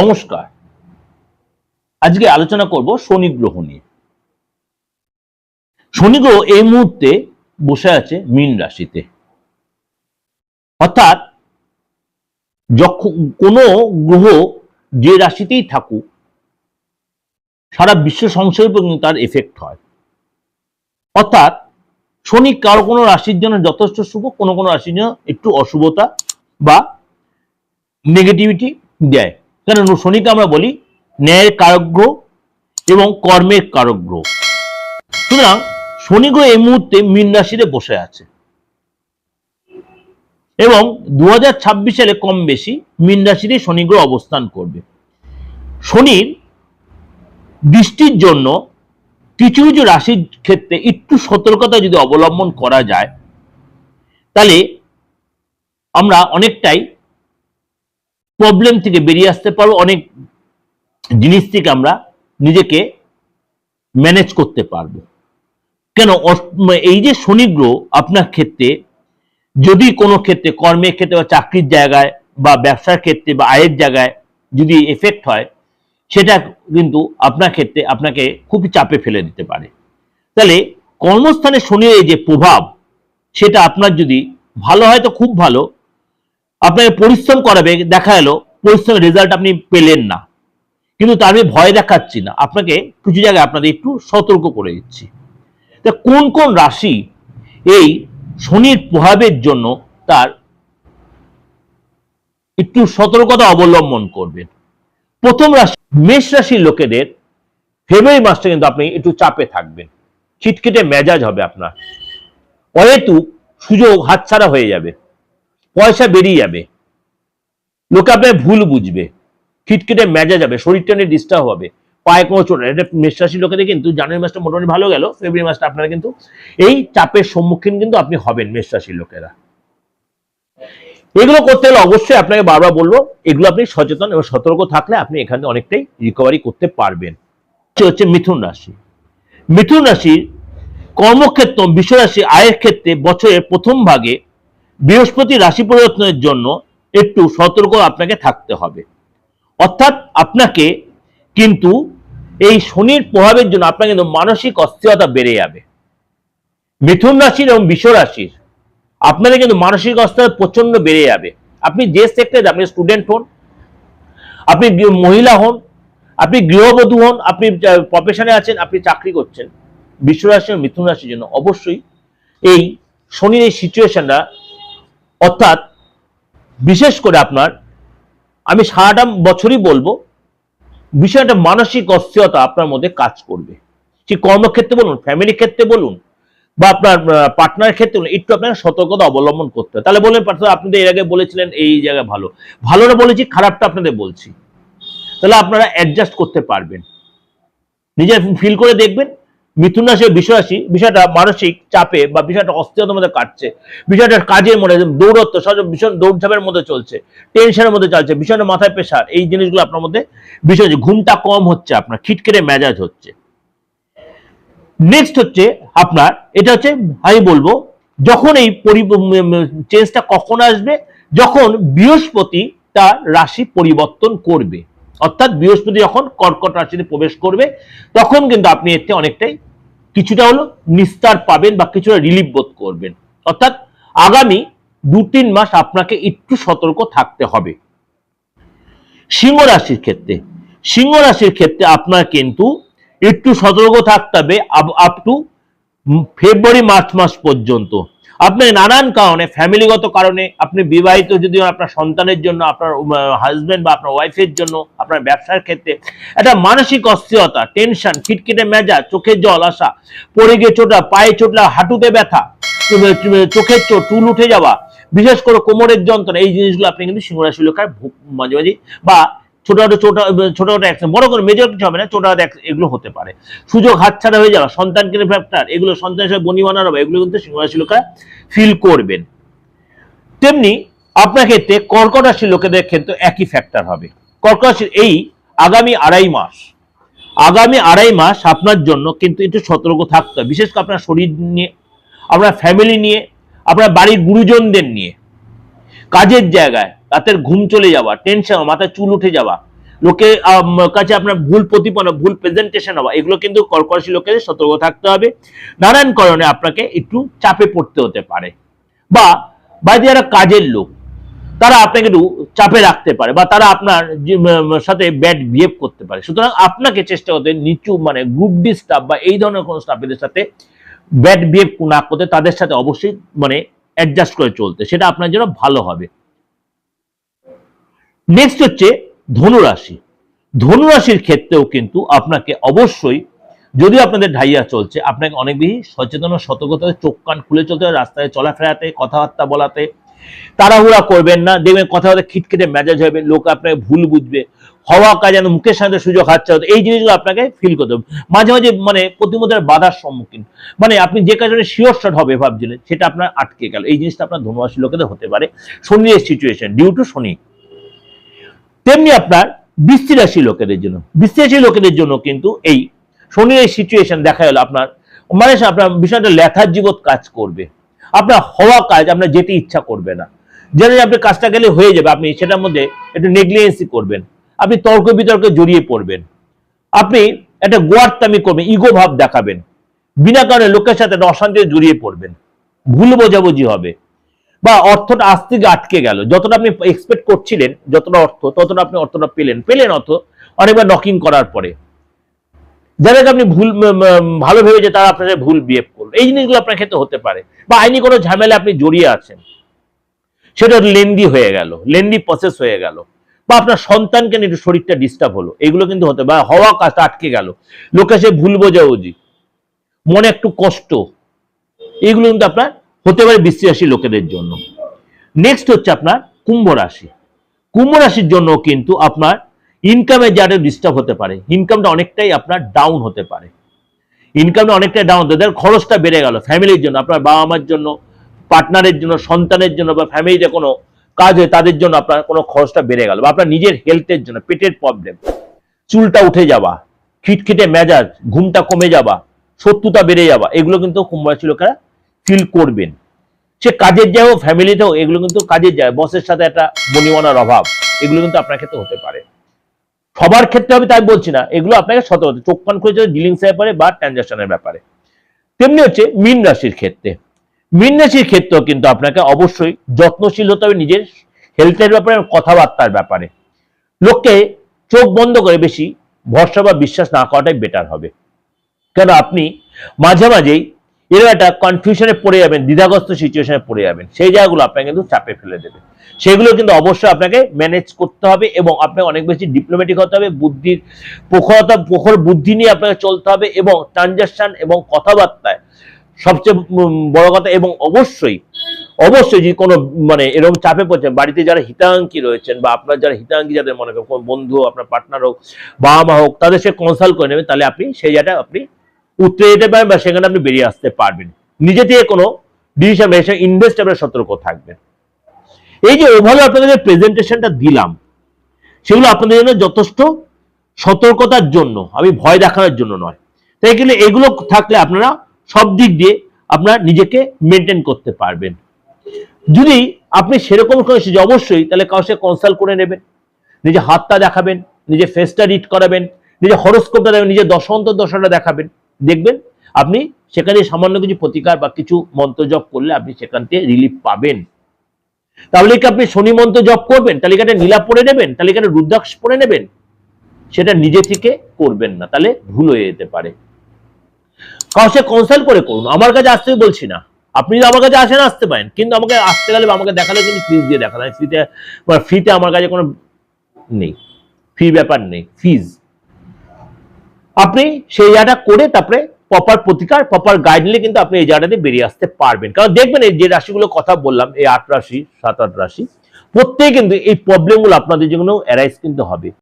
নমস্কার। আজকে আলোচনা করব শনি গ্রহ নিয়ে। শনি গ্রহ এই মুহূর্তে বসে আছে মীন রাশিতে। অর্থাৎ যখন কোনো গ্রহ যে রাশিতেই থাকুক, সারা বিশ্ব সংসারের উপর কিন্তু তার এফেক্ট হয়। অর্থাৎ শনি কারও কোনো রাশির জন্য যথেষ্ট শুভ, কোনো কোনো রাশির জন্য একটু অশুভতা বা নেগেটিভিটি দেয়। কেন শনিকে আমরা বলি ন্যায়ের কারক এবং কর্মের কারক সুতরাং শনি গ্রহ এই মুহূর্তে মীন রাশিতে বসে আছে। এবং দু হাজার ছাব্বিশ সালে কম বেশি মীন রাশিতে শনি গ্রহ অবস্থান করবে। শনির দৃষ্টির জন্য কিছু কিছু রাশির ক্ষেত্রে একটু সতর্কতা যদি অবলম্বন করা যায়, তাহলে আমরা অনেকটাই প্রবলেম থেকে বেরিয়ে আসতে পারব, অনেক জিনিস থেকে আমরা নিজেকে ম্যানেজ করতে পারব। কেন? অস- এই যে শনি গ্রহ আপনার ক্ষেত্রে, যদি কোনো ক্ষেত্রে কর্মের ক্ষেত্রে বা চাকরির জায়গায় বা ব্যবসার ক্ষেত্রে বা আয়ের জায়গায় যদি এফেক্ট হয়, সেটা কিন্তু আপনার ক্ষেত্রে আপনাকে খুবই চাপে ফেলে দিতে পারে। তাহলে কর্মস্থানে শনির এই যে প্রভাব, সেটা আপনার যদি ভালো হয় তো খুব ভালো আপনাকে পরিশ্রম করাবে, দেখা এলো, পরিশ্রমের রেজাল্ট আপনি পেলেন না। কিন্তু তার আমি ভয় দেখাচ্ছি না। আপনাকে কিছু জায়গায় আপনাদের একটু সতর্ক করে দিচ্ছি। তা কোন কোন রাশি এই শনির প্রভাবের জন্য তার একটু সতর্কতা অবলম্বন করবেন? প্রথম রাশি, মেষ রাশির লোকেদের ফেব্রুয়ারি মাসটা কিন্তু আপনি একটু চাপে থাকবেন। খিটখিটে মেজাজ হবে আপনার। অহেতু সুযোগ হাতছাড়া হয়ে যাবে। পয়সা বেরিয়ে যাবে। লোকে আপনার ভুল বুঝবে। খিটখিটে মেজা যাবে শরীরটা নিয়ে ডিস্টার্ব হবে। পায়ে কোনো চোট এটা মেষ রাশির লোকেদের কিন্তু জানুয়ারি মাসটা মোটামুটি ভালো গেল, ফেব্রুয়ারি মাসটা আপনারা কিন্তু এই চাপের সম্মুখীন কিন্তু আপনি হবেন মেষ রাশির লোকেরা। এগুলো করতে হলে অবশ্যই আপনাকে বারবার বলব, এগুলো আপনি সচেতন এবং সতর্ক থাকলে আপনি এখানে অনেকটাই রিকভারি করতে পারবেন। হচ্ছে মিথুন রাশি। মিথুন রাশির কর্মক্ষেত্র বিশ্ব রাশি আয়ের ক্ষেত্রে বছরের প্রথম ভাগে বৃহস্পতি রাশি পরিবর্তনের জন্য একটু সতর্ক আপনাকে থাকতে হবে। অর্থাৎ আপনাকে কিন্তু এই শনির প্রভাবের জন্য আপনার কিন্তু মানসিক অস্থিরতা বেড়ে যাবে। মিথুন রাশির এবং বিশ্ব রাশির আপনাদের কিন্তু মানসিক অস্থিরতা প্রচণ্ড বেড়ে যাবে। আপনি যে সেক্টরে আপনি স্টুডেন্ট হন, আপনি মহিলা হন, আপনি গৃহবধূ হন, আপনি প্রফেশনে আছেন, আপনি চাকরি করছেন বিশ্বরাশি ও মিথুন রাশির জন্য অবশ্যই এই শনির এই সিচুয়েশনটা অর্থাৎ বিশেষ করে আপনার, আমি সারাটা বছরই বলব, বিষয়টা মানসিক অস্থিরতা আপনার মধ্যে কাজ করবে। সে কর্মক্ষেত্রে বলুন ফ্যামিলি ক্ষেত্রে বলুন, বা আপনার পার্টনার ক্ষেত্রে বলুন, একটু আপনাকে সতর্কতা অবলম্বন করতে হবে। তাহলে বললেন পার্টনার আপনি এর আগে বলেছিলেন এই জায়গায় ভালো। ভালোটা বলেছি, খারাপটা আপনাদের বলছি। তাহলে আপনারা অ্যাডজাস্ট করতে পারবেন। নিজের ফিল করে দেখবেন মিথুন রাশি ও বৃষ রাশি বিষয়টা মানসিক চাপে বা বিষয়টা অস্থিরতার মধ্যে কাটছে। বিষয়টা কাজের মধ্যে দৌড়ত্ব, সব ভীষণ দৌড়ঝাপের মধ্যে চলছে টেনশনের মধ্যে চলছে বিষয়টা মাথায় প্রেশার এই জিনিসগুলো আপনার মধ্যে বিষয় ঘুমটা কম হচ্ছে আপনার, খিটখিটে মেজাজ হচ্ছে। নেক্সট হচ্ছে আপনার, এটা হচ্ছে আমি বলব, যখন এই চেঞ্জটা কখন আসবে? যখন বৃহস্পতি তার রাশি পরিবর্তন করবে। অর্থাৎ বৃহস্পতি যখন কর্কট রাশিতে প্রবেশ করবে, তখন কিন্তু আপনি এতে অনেকটাই কিছুটা হলো নিস্তার পাবেন বা কিছুটা রিলিফ বোধ করবেন। অর্থাৎ আগামী দু তিন মাস আপনাকে একটু সতর্ক থাকতে হবে। সিংহ রাশির ক্ষেত্রে, সিংহ রাশির ক্ষেত্রে আপনার কিন্তু একটু সতর্ক থাকতে হবে আপ টু ফেব্রুয়ারি মার্চ মাস পর্যন্ত। আপনার নানান কারণে ফ্যামিলিগত কারণে, আপনি বিবাহিত যদি আপনার সন্তানের জন্য, আপনার হাজবেন্ড বা আপনার ওয়াইফের জন্য আপনার ব্যবসার ক্ষেত্রে একটা মানসিক অস্থিরতা টেনশন খিটখিটে মেজা চোখের জল আসা, পড়ে গিয়ে চোটা পায়ে চোটলা, হাঁটুতে ব্যথা চোখের চোট, চুল উঠে যাওয়া, বিশেষ করে কোমরের যন্ত্রণা, এই জিনিসগুলো আপনি কিন্তু সিংহরাশি লোকের মাঝে মাঝে, বা ছোটখাটো ছোট ছোটখাটো অ্যাক্সিডেন্ট বড় করে মেজর কিছু হবে না ছোটখাটো এগুলো হতে পারে। সুযোগ হাতছাড়া হয়ে যাওয়া, সন্তান কিনে ফ্যাক্টর এগুলো সন্তানের সাথে বনি বানানো হবে, এগুলো কিন্তু সিংহরাশি লোকেরা ফিল করবেন। তেমনি আপনার ক্ষেত্রে কর্কট লোকেদের ক্ষেত্রে একই ফ্যাক্টর হবে। কর্কট রাশির এই আগামী আড়াই মাস, আগামী আড়াই মাস আপনার জন্য কিন্তু একটু সতর্ক থাকতে হবে। বিশেষ করে আপনার শরীর নিয়ে, আপনার ফ্যামিলি নিয়ে, আপনার বাড়ির গুরুজনদের নিয়ে। কাজের জায়গায় রাতের ঘুম চলে যাওয়া টেনশন মাথায় চুল উঠে যাওয়া, লোকে কাছে আপনার ভুল প্রতিপন্ন, ভুল প্রেজেন্টেশন হওয়া, এগুলো কিন্তু কর্কট রাশি লোকেদের সতর্ক থাকতে হবে। নানান কারণে আপনাকে একটু চাপে পড়তে হতে পারে। বা যারা কাজের লোক তারা আপনাকে একটু চাপে রাখতে পারে বা তারা আপনার সাথে ব্যাড বিহেভ করতে পারে। সুতরাং আপনাকে চেষ্টা করতে নিচু মানে গ্রুপ ডি স্টাফ বা এই ধরনের কোনো স্টাফেদের সাথে ব্যাড বিহেভ না করতে, তাদের সাথে অবশ্যই মানে অ্যাডজাস্ট করে চলতে। সেটা আপনার জন্য ভালো হবে। নেক্সট হচ্ছে ধনুরাশি। ধনুরাশির ক্ষেত্রেও কিন্তু আপনাকে অবশ্যই, যদিও আপনাদের ঢাইয়া চলছে, আপনাকে অনেক বেশি সচেতন ও সতর্কতা চোখ কান খুলে চলতে হবে, রাস্তায় চলাফেরাতে, কথাবার্তা বলাতে তাড়াহুড়া করবেন না, দেখবেন কথা কথাবার্তা খিটখিটে মেজাজ হবে, লোক আপনাকে ভুল বুঝবে, হওয়া কাজ যেন মুখের সাথে সুযোগ হতো, এই জিনিসগুলো আপনাকে ফিল করতে হবে। মাঝে মাঝে মানে প্রতিমধ্যে বাধার সম্মুখীন। মানে আপনি যে কাজে শিওর শট হবে ভাবছিলেন, সেটা আপনার আটকে গেল। এই জিনিসটা আপনার ধনুরাশি লোকেদের হতে পারে। শনির সিচুয়েশন ডিউ টু শনি। তেমনি আপনার বৃষ্টি রাশি লোকেদের জন্য, বৃষ্টি রাশি লোকেদের জন্য কিন্তু এই শনির এই সিচুয়েশন দেখা গেল আপনার মানে আপনার বিষয়টা লেখার জীবত কাজ করবে। আপনার হওয়া কাজ, আপনার যেতে ইচ্ছা করবে না। যেন আপনি কাজটা গেলে হয়ে যাবে, আপনি সেটার মধ্যে একটু নেগলিজেন্সি করবেন। আপনি তর্ক বিতর্কে জড়িয়ে পড়বেন। আপনি একটা গোয়ারতামি করবেন ইগো ভাব দেখাবেন। বিনা কারণে লোকের সাথে একটা অশান্তিতে জড়িয়ে পড়বেন। ভুল বোঝাবুঝি হবে। বা অর্থটা আজ থেকে আটকে গেল। যতটা আপনি এক্সপেক্ট করছিলেন, যতটা অর্থ, ততটা আপনি অর্থটা পেলেন। পেলেন অর্থ, অনেকবার নকিং করার পরে। যাদেরকে আপনি ভুল ভালো ভেবে যে তারা আপনার ভুল বিহেভ করল এই জিনিসগুলো আপনার ক্ষেত্রে হতে পারে। বা আইনি কোনো ঝামেলা আপনি জড়িয়ে আছেন। সেটা লেন্দি হয়ে গেল, লেন্দি প্রসেস হয়ে গেল। বা আপনার সন্তানকে নিয়ে শরীরটা ডিস্টার্ব হলো, এগুলো কিন্তু হতে বা হওয়া কাজটা আটকে গেল, লোকে সে ভুল বোঝাবুঝি, মনে একটু কষ্ট, এগুলো কিন্তু আপনার হতে পারে বিশ্বাসী লোকেদের জন্য। নেক্সট হচ্ছে আপনার কুম্ভ রাশি। কুম্ভ রাশির জন্য কিন্তু আপনার ইনকামে যাদের ডিস্টার্ব হতে পারে ইনকামটা অনেকটাই আপনার ডাউন হতে পারে। ইনকামটা অনেকটাই ডাউন হতে পারে। খরচটা বেড়ে গেল ফ্যামিলির জন্য, আপনার বাবা মার জন্য পার্টনারের জন্য, সন্তানের জন্য বা ফ্যামিলিতে কোনো কাজ হয়, তাদের জন্য আপনার কোনো খরচটা বেড়ে গেল বা আপনার নিজের হেলথের জন্য, পেটের প্রবলেম চুলটা উঠে যাওয়া, খিটখিটে মেজাজ, ঘুমটা কমে যাওয়া, শত্রুতা বেড়ে যাওয়া, এগুলো কিন্তু কুম্ভ রাশির লোকেরা ফিল করবেন। সে কাজের যায় হোক ফ্যামিলিতেও এগুলো কিন্তু কাজের যায় বসের সাথে একটা বনিবনার অভাব, এগুলো কিন্তু আপনার ক্ষেত্রে হতে পারে। সবার ক্ষেত্রে হবে তাই বলছি না, এগুলো আপনাকে সতর্ক চোখ কান খুলে ডিলিংস ব্যাপারে বা ট্রানজাকশনের ব্যাপারে। তেমনি হচ্ছে মীন রাশির ক্ষেত্রে। মীন রাশির ক্ষেত্রেও কিন্তু আপনাকে অবশ্যই যত্নশীল হতে হবে নিজের হেলথের ব্যাপারে কথাবার্তার ব্যাপারে। লোককে চোখ বন্ধ করে বেশি ভরসা বা বিশ্বাস না করাটাই বেটার হবে। কেন? আপনি মাঝে মাঝেই এরকম একটা কনফিউশনে পড়ে যাবেন, দ্বিধাগ্রস্ত সিচুয়েশনে পড়ে যাবেন। সেই জায়গাগুলো আপনাকে কিন্তু চাপে ফেলে দেবে। সেগুলো কিন্তু অবশ্যই আপনাকে ম্যানেজ করতে হবে এবং আপনাকে অনেক বেশি ডিপ্লোম্যাটিক হতে হবে, বুদ্ধির প্রখরতা, প্রখর বুদ্ধি নিয়ে আপনাকে চলতে হবে এবং ট্রানজাকশন এবং কথাবার্তায় সবচেয়ে বড় কথা এবং অবশ্যই অবশ্যই যে কোনো মানে এরকম চাপে পড়ছেন, বাড়িতে যারা হিতাঙ্কি রয়েছেন বা আপনার যারা হিতাঙ্কি যাদের মনে করেন বন্ধু, আপনার পার্টনার হোক, বাবা মা হোক, তাদের সে কনসাল্ট করে নেবেন, তাহলে আপনি সেই জায়গাটা আপনি উতরে যেতে পারেন বা সেখানে আপনি বেরিয়ে আসতে পারবেন। নিজে থেকে কোনো ডিসিশন বা ইনভেস্ট আপনার সতর্ক থাকবেন। এই যে ওভারঅল আপনাদের যে প্রেজেন্টেশনটা দিলাম, সেগুলো আপনাদের জন্য যথেষ্ট সতর্কতার জন্য, আমি ভয় দেখানোর জন্য নয়। তাই কিন্তু এগুলো থাকলে আপনারা সব দিক দিয়ে আপনার নিজেকে মেনটেন করতে পারবেন। যদি আপনি সেরকম কোনো অবশ্যই তাহলে কারোর সাথে কনসাল্ট করে নেবেন নিজে হাতটা দেখাবেন নিজে ফেসটা রিড করাবেন নিজে হরস্কোপটা দেবেন নিজের দশান্তর দশাটা দেখাবেন। দেখবেন, আপনি সেখানে সামান্য কিছু প্রতিকার বা কিছু মন্ত্র জপ করলে আপনি সেখান থেকে রিলিফ পাবেন। তাহলে কি আপনি শনি মন্ত্র জপ করবেন? তাহলে নীলা পড়ে নেবেন? তাহলে রুদ্রাক্ষ পড়ে নেবেন? সেটা নিজে থেকে করবেন না, তাহলে ভুল হয়ে যেতে পারে। সাথে কনসাল্ট করে করুন। আমার কাছে আসতে বলছি না। আপনি যদি আমার কাছে আসেন, আসতে পারেন। কিন্তু আমাকে আসতে গেলে আমাকে দেখালে কিন্তু ফিজ দিয়ে দেখাতে ফ্রিতে ফ্রিতে আমার কাছে কোনো নেই। ফি ব্যাপার নেই। ফিজ আপনি সেই জায়গাটা করে তারপরে প্রপার প্রতিকার প্রপার গাইড নিলে কিন্তু আপনি এই জায়গাটাতে বেরিয়ে আসতে পারবেন। কারণ দেখবেন এই যে রাশিগুলো কথা বললাম, এই আট রাশি, সাত আট রাশি, প্রত্যেকে কিন্তু এই প্রবলেমগুলো আপনাদের জন্য অ্যারাইজ কিন্তু হবে।